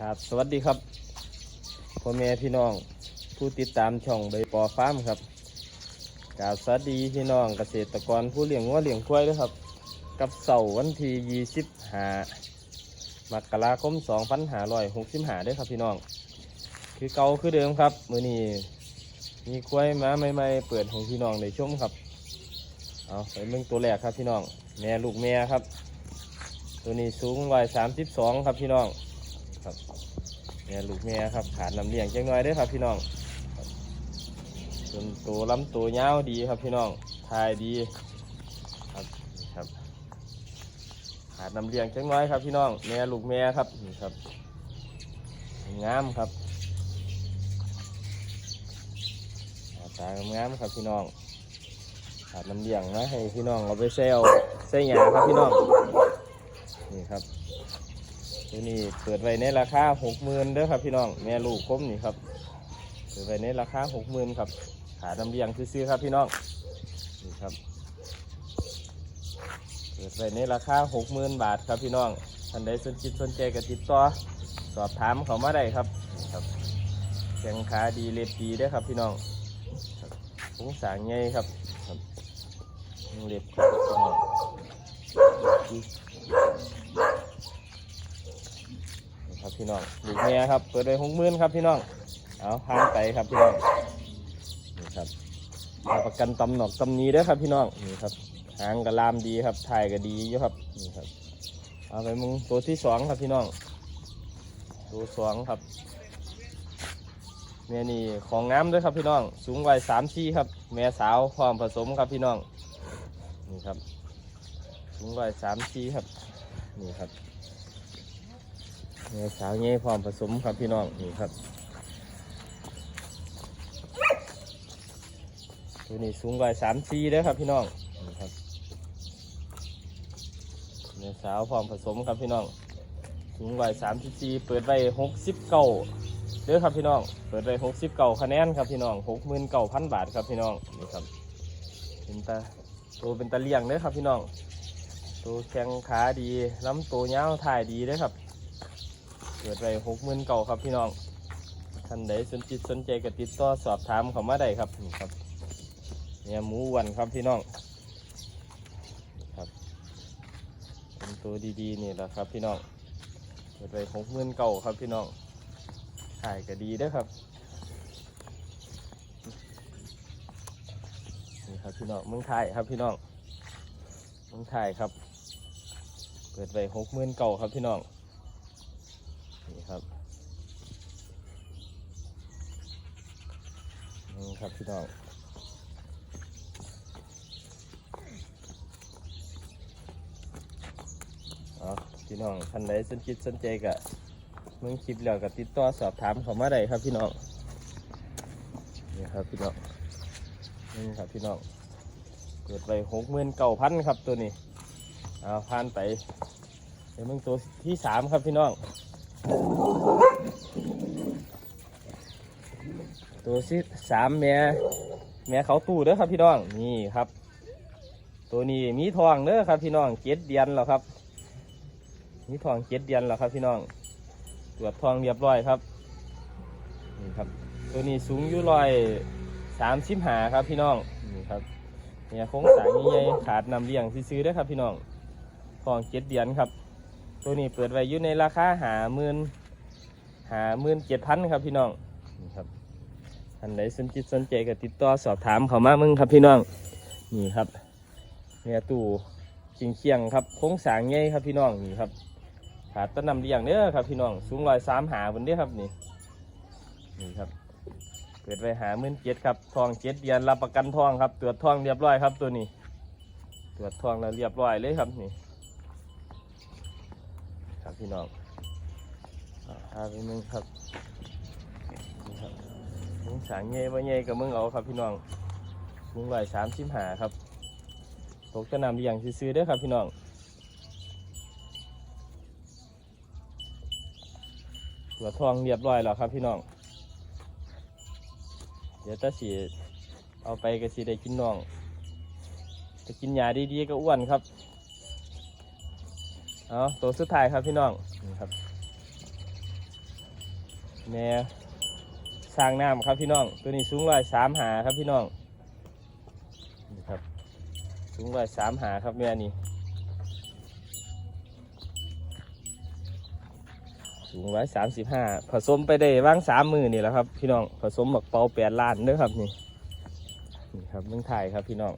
ครับ สวัสดีครับพ่อแม่พี่น้อง ผู้ติดตามช่องใบปอฟาร์มครับกาบสวัสดีพี่น้องเกษตรกรผู้เลี้ยงวัวเลี้ยงควายด้วยครับ กับเสาร์วันที่25มกราคม2565ด้วยครับพี่น้อง คือเก่าคือเดิมครับมื้อนี้มีควายมาใหม่ๆเปิดให้พี่น้องได้ชมครับ เอาไปเบิ่งตัวแรกครับพี่น้อง แม่ลูกแม่ครับ ตัวนี้สูงวัย32ครับพี่น้องครับแม่ลูกแม่ครับขาดน้ำเลี้ยงจังน้อยด้อครับพี่น้องครับส่วนตัวลำตัวยาวดีครับพี่น้องทายดีครับครับขาดน้ำเลี้ยงจังน้อยครับพี่น้องแม่ลูกแม่ครับนี่ครับงามครับหน้าตางามครับพี่น้องขาดน้ำเลี้ยงนะให้พี่น้องเอาไปเซลใส่หยาครับพี่น้อง นี่ครับตัวนี้เปิดไว้ในราคาหกหมื่นเด้อครับพี่น้องแม่ลูกคมนี่ครับเปิดไว้ในราคาหกหมื่นครับขาดำเลียงซื้อครับพี่น้องนี่ครับเปิดไว้ในราคาหกหมื่นบาทครับพี่น้องท่านใดสนจิตสนใจก็ติดต่อสอบถามเขามาได้ครับนี่ครับแข้งขาดีเล็บดีเด้อครับพี่น้องผงสางใหญ่ครับครับเล็บครับพี่น้อง นี่ครับ พี่น้องลูกเมียครับ เปิดเลยหกหมื่นครับพี่น้อง เอาผ่านไปครับพี่น้อง นี่ครับรับประกันตำหนอกตำหนี้ด้อครับพี่น้อง นี่ครับหางกระลามดีครับถ่ายก็ดีอยู่ครับ นี่ครับ เอาไปมึงตัวที่สองครับพี่น้อง ตัวสองครับแม่นี่ของน้ำด้วยครับพี่น้อง สูงวัยสามสี่ครับแม่สาวพร้อมผสมครับพี่น้อง นี่ครับ สูงวัยสามสี่ครับ นี่ครับ เนื้อสาวเงี้ยพร้อมผสมครับพี่น้องนี่ครับ ตัวนี้สูงกว่าสามซีเด้อครับพี่น้องนี่ครับเนื้อสาวพร้อมผสมครับพี่น้อง สูงกว่าสามซีเปิดไว้หกสิบเก้าเด้อครับพี่น้อง เปิดไว้หกสิบเก้าคะแนนครับพี่น้องหกหมื่นเก้าพันบาทครับพี่น้องนี่ครับเป็นตาตัวเป็นตาเลี้ยงเด้อครับพี่น้อง ตัวแข้งขาดีลำตัวยาวถ่ายดีเด้อครับ เกิดไปหกหมื่นเก่าครับพี่น้องท่านใดสนจิตสนใจก็ติดต่อสอบถามเขามาได้ครับนี่ครับเนี่ยหมูวันครับพี่น้องครับเป็นตัวดีๆนี่แหละครับพี่น้องเกิดไปหกหมื่นเก่าครับพี่น้องถ่ายก็ดีด้อครับนี่ครับพี่น้องเมืองไทยครับพี่น้องเมืองไทยครับเกิดไปหกหมื่นเก่าครับพี่น้อง นี่ครับนี่ครับพี่น้องเอพี่น้องท่านใดสนจิตสนใจกะมึงคลิปแล้วก็ติดต่อสอบถามเขามาได้ครับพี่น้องนี่ครับพี่น้องนี่ครับพี่น้องเกิดไปหกหมื่นเก้าพันครับตัวนี้เอาผ่านไปเดี๋ยวมึงตัวที่สามครับพี่น้อง ตัวที่สามแม่แม่เขาตู้เด้อครับพี่น้องนี่ครับ ตัวนี้มีทองเด้อครับพี่น้องเจ็ดเดือนแล้วครับ มีทองเจ็ดเดือนแล้วครับพี่น้องตรวจทองเรียบร้อยครับนี่ครับ ตัวนี้สูงอยู่ร้อยสามสิบหาครับพี่น้องนี่ครับเนี่ยโค้งสายใหญ่ขาดนำเลี้ยงซื้อๆด้ครับพี่น้องทองเจ็ดเดือนครับ ตัวนี้เปิดไว้อยู่ในราคาหาหมื่นหาหมื่นเจ็ดพันครับพี่น้องนี่ครับท่านใดสนจิตสนใจก็ติดต่อสอบถามเขามามึงครับพี่น้องนี่ครับเนี่ยตู้เคียงเคียงครับโค้งสางใหญ่ครับพี่น้องนี่ครับขาดต้นนำเลี้ยงเด้อครับพี่น้องสูงร้อยสามหาบนเด้ครับนี่นี่ครับเปิดไว้หาหมื่นเจ็ดครับทองเจ็ดเดือนรับประกันทองครับตรวจทองเรียบร้อยครับตัวนี้ ตรวจทองแล้วเรียบร้อยเลยครับนี่ ครับพี่น้องอ่าพาไปมึงครับนี่ครับมึงสางเง่ว่เง่กับมึงเอาครับพี่น้องมึงไหวสามสิบหาครับตกจะนำเลี้ยงซื้อๆเด้อครับพี่น้องตัวทองเรียบร้อยแล้วครับพี่น้อง เดี๋ยวตาสีเอาไปก็สีได้กินน้องจะกินยาดีๆก็อ้วนครับ เอาตัวสุดท้ายครับพี่น้องนี่ครับแม่สร้างน้ำครับพี่น้อง ตัวนี้สูงร้อยสามหาครับพี่น้องนี่ครับสูงร้อยสามหาครับแม่นี่สูงร้อยสามสิบห้าผสมไปได้ว่างสามมือนี่แหละครับ พี่น้องผสมบักเปาแปดล้านเด้อครับนี่นี่ครับเมืองไทยครับพี่น้อง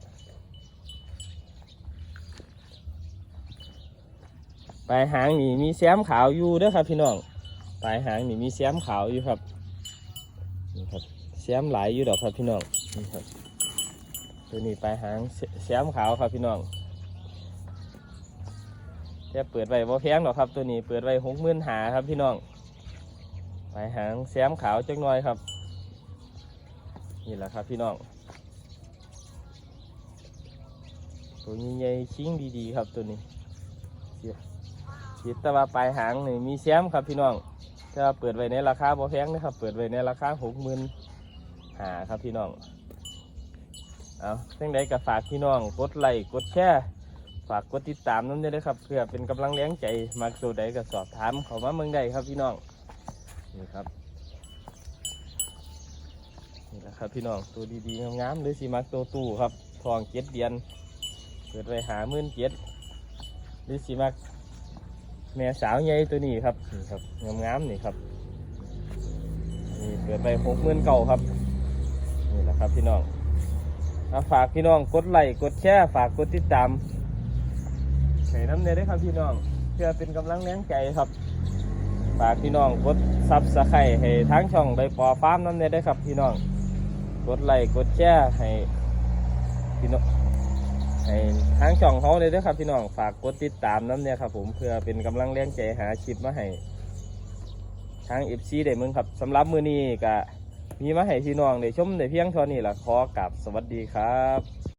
ปลายหางนี่มีแซมขาวอยู่เด้อครับ พี่น้องปลายหางนี่มีแซมขาวอยู่ครับนี่ครับแซมหลายอยู่ดอกครับพี่น้องนี่ครับตัวนี้ปลายหางแซมขาวครับพี่น้องแค่เปิดไว้บ่แพงดอกครับ ตัวนี้เปิดไว้หกหมื่นหาครับพี่น้องปลายหางแซมขาวจักหน่อยครับ นี่แหละครับพี่น้อง ตัวนี้ใหญ่ชิงดีๆครับตัวนี้ คิดแต่ว่าปลายหางนี่มีแซมครับพี่น้องจะเปิดไว้ในราคาบ่แพงนะครับ เปิดไว้ในราคาหกหมื่นหาครับพี่น้อง เอาเช่นใดก็ฝากพี่น้องกดไลค์กดแชร์ฝากกดติดตามน้ำด้วยครับ เพื่อเป็นกำลังแรงใจมากตัวใดก็สอบถามเขามาเมืองใดครับพี่น้องนี่ครับนี่แหละครับพี่น้องตัวดีๆงามๆหรือสีมักตัวตู้ครับทองเจ็ดเดือนเปิดไว้หาหมื่นเจ็ดหรือสีมัก แม่สาวใหญ่ตัวนี้ครับนี่ครับงามๆนี่ครับนี่เปิดไปหกหมื่นเก่าครับนี่แหละครับพี่น้องอาฝากพี่น้องกดไลค์กดแชร์ฝากกดติดตามให้น้ำเนยได้ครับพี่น้องเพื่อเป็นกำลังแรงใจครับฝากพี่น้องกดซับสไครต์ให้ทั้งช่องได้ปอฟาร์มน้ำเนยได้ครับพี่น้องกดไลค์กดแชร์ให้พี่น้อง ให้ทางช่องเขาเลยด้วยครับพี่น้องฝากกดติดตามน้ำเนี่ยครับผมเพื่อเป็นกำลังแรงใจหาคลิปมาให้ทางเอฟซีได้มึงครับสำหรับมือนี้ก็มีมาให้พี่น้องได้ชมได้เพียงเท่านี้ละขอกลับสวัสดีครับ